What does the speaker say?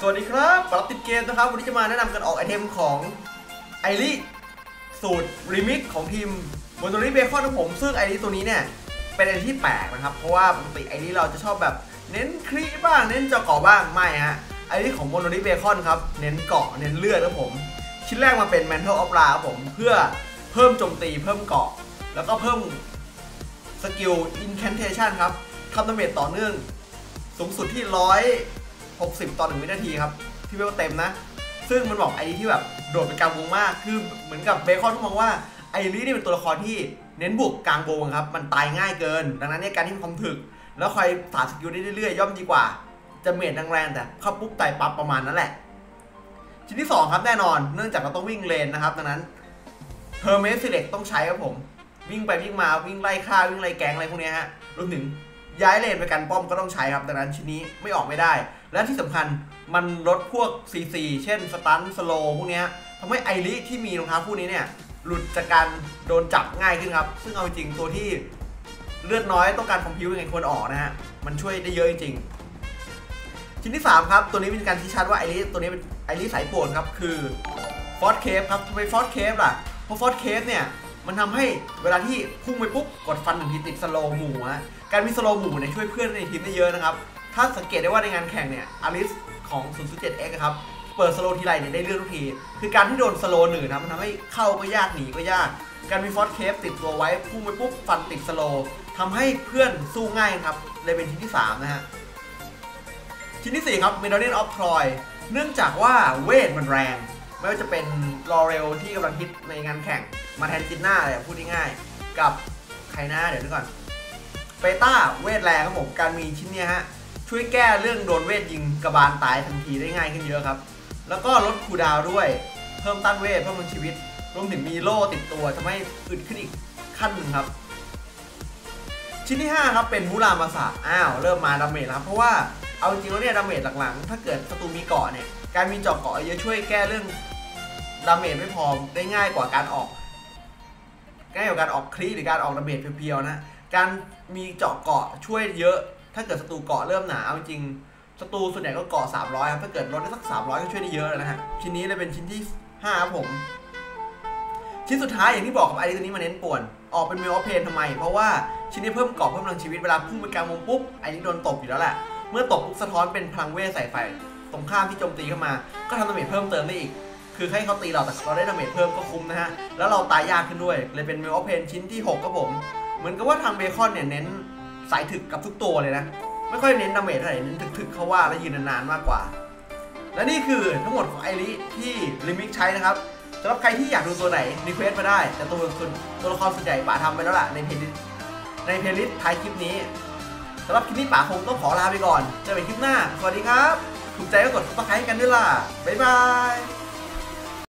สวัสดีครับปรับติดเกมนะครับ วันนี้จะมาแนะนำกันออกไอเทมของไอริสูตรรีมิกของทีมบนตัวนี้เบคอนของผม ซึ่งไอริตัวนี้เนี่ย เป็นไอริที่แปลกนะครับ เพราะว่าปกติไอริเราจะชอบแบบเน้นคลีบ้างเน้นเจาะเกาะบ้างไม่ฮะไอริของบนตัวนี้เบคอนครับเน้นเกาะเน้นเลือดครับผม ชิ้นแรกมาเป็น Mantle of Ra ครับผมเพื่อเพิ่มโจมตีเพิ่มเกาะ แล้วก็เพิ่มสกิล Incantation ครับทำดาเมจต่อเนื่องสูงสุดที่ 60 ต่อ1วินาทีครับ ที่เวลเต็มนะ ซึ่งมันบอกไอรีที่แบบโดดไปกลางวงมาก คือเหมือนกับเบคอนทุกมองว่าไอรีนี่เป็นตัวละครที่เน้นบุกกลางวงครับ มันตายง่ายเกิน ดังนั้นเนี่ยการที่มีความถึก แล้วคอยสาดสกิลได้เรื่อยๆย่อมดีกว่า จะเมจแรงๆแต่เข้าปุ๊บตายปั๊บประมาณนั้นแหละ ชิ้นที่ 2 ครับแน่นอน เนื่องจากเราต้องวิ่งเลนนะครับ ดังนั้นเ e อร์เมส e ิเล็กต้องใช้ครับผม วิ่งไปวิ่งมาวิ่งไล่ฆ่าวิ่งไล่แกงอะไรพวกนี้ฮะรวมถึง ย้ายเลนไปกันป้อมก็ต้องใช้ครับดังนั้นชิ้นนี้ไม่ออกไม่ได้ และที่สำคัญมันลดพวก CC เช่นสตันสโลพวกนี้ทำให้ไอริที่มีรองเท้าคู่นี้เนี่ยหลุดจากการโดนจับง่ายขึ้นครับ ซึ่งเอาจริงตัวที่เลือดน้อยต้องการคอมพิวยังไงควรออกนะฮะ มันช่วยได้เยอะจริงชิ้นที่ 3 ครับ ตัวนี้เป็นการชี้ชัดว่าไอริตัวนี้เป็นไอริสายป่วนครับ คือฟอสเคฟครับทำไมฟอสเคฟล่ะ เพราะฟอสเคฟเนี่ย มันทำให้เวลาที่พุ่งไปปุ๊บกดฟันหนึ่งทีติดสโลหมู่ฮะการมีสโลหมู่เนี่ยช่วยเพื่อนในทีมได้เยอะนะครับ ถ้าสังเกตได้ว่าในงานแข่งเนี่ยอลิสของ 007X ครับเปิดสโลทีไรเนี่ยได้เลือดทุกที คือการที่โดนสโลหนึ่งนะมันทำให้เข้าก็ยากหนีก็ยาก การมีฟอสเคฟติดตัวไว้พุ่งไปปุ๊บฟันติดสโลทำให้เพื่อนสู้ง่ายครับเลยเป็นชิ้นที่ 3 นะฮะ ชิ้นที่ 4 ครับ Medallion of Troy เนื่องจากว่าเวทมันแรง ไม่ว่าจะเป็นลอเรลที่กำลังฮิตในงานแข่ง มาแทนจินน่าเลยพูดง่ายๆกับใครหน้าเดี๋ยวดูก่อนเปต้าเวทแรงครับผมการมีชิ้นเนี้ยฮะช่วยแก้เรื่องโดนเวทยิงกระบาลตายทันทีได้ง่ายขึ้นเยอะครับ แล้วก็ลดคูดาวด้วยเพิ่มต้านเวทเพิ่มพลังชีวิต รวมถึงมีโล่ติดตัวทำให้อึดขึ้นอีกขั้นหนึ่งครับ ชิ้นที่ 5 ครับเป็นมูรามาสะอ้าว เริ่มมาดาเมจแล้วครับเพราะว่าเอาจริงๆแล้วเนี่ยดาเมจหลังๆ ถ้าเกิดศัตรูมีเกาะเนี่ย การมีเจาะเกาะเยอะช่วยแก้เรื่องดาเมจไม่พอได้ง่ายกว่าการออกง่ายกว่าการออกคลีหรือการออกดาเมจเพียวๆนะ การมีเจาะเกาะช่วยเยอะ ถ้าเกิดศัตรูเกาะเริ่มหนาเอาจริงศัตรูส่วนใหญ่ก็เกาะ300ครับถ้าเกิดลดได้สัก 300 ก็ช่วยได้เยอะนะฮะชิ้นนี้เลยเป็นชิ้นที่5ครับผม ชิ้นสุดท้ายอย่างที่บอกกับไอรีตัวนี้มาเน้นป่วน ออกเป็นเมลเพนทำไม เพราะว่าชิ้นนี้เพิ่มเกาะเพิ่มพลังชีวิตเวลาพุ่งไปกลางวงปุ๊บไอรีโดนตบอยู่แล้วแหละเมื่อตบปุ๊บสะท้อนเป็นพลังเวทใส่ไฟ ตรงข้ามที่โจมตีเข้ามา ก็ทำดาเมจเพิ่มเติมได้อีก คือให้เขาตีเราแต่เราได้ดาเมจเพิ่มก็คุ้มนะฮะ แล้วเราตายยากขึ้นด้วย เลยเป็นเมลอเพนชิ้นที่ 6ครับผม เหมือนกับว่าทางเบคอนเนี่ยเน้นสายถึกกับทุกตัวเลยนะ ไม่ค่อยเน้นดาเมจเท่าไหร่ เน้นถึกๆเขาว่าและยืนนานๆมากกว่า และนี่คือทั้งหมดของไอริที่ลิมิกใช้นะครับสำหรับใครที่อยากดูตัวไหนรีเควสมาได้ แต่ตัวส่วนตัวละครส่วนใหญ่ป่าทำไปแล้วล่ะในเพลย์ลิสต์ในเพลย์ลิสต์ท้ายคลิปนี้สำหรับคลิปนี้ป่าคงต้องขอลาไปก่อนเจอกันคลิปหน้า สวัสดีครับ ถูกใจก็กดซับสไครต์กันด้วยล่ะ บ๊ายบาย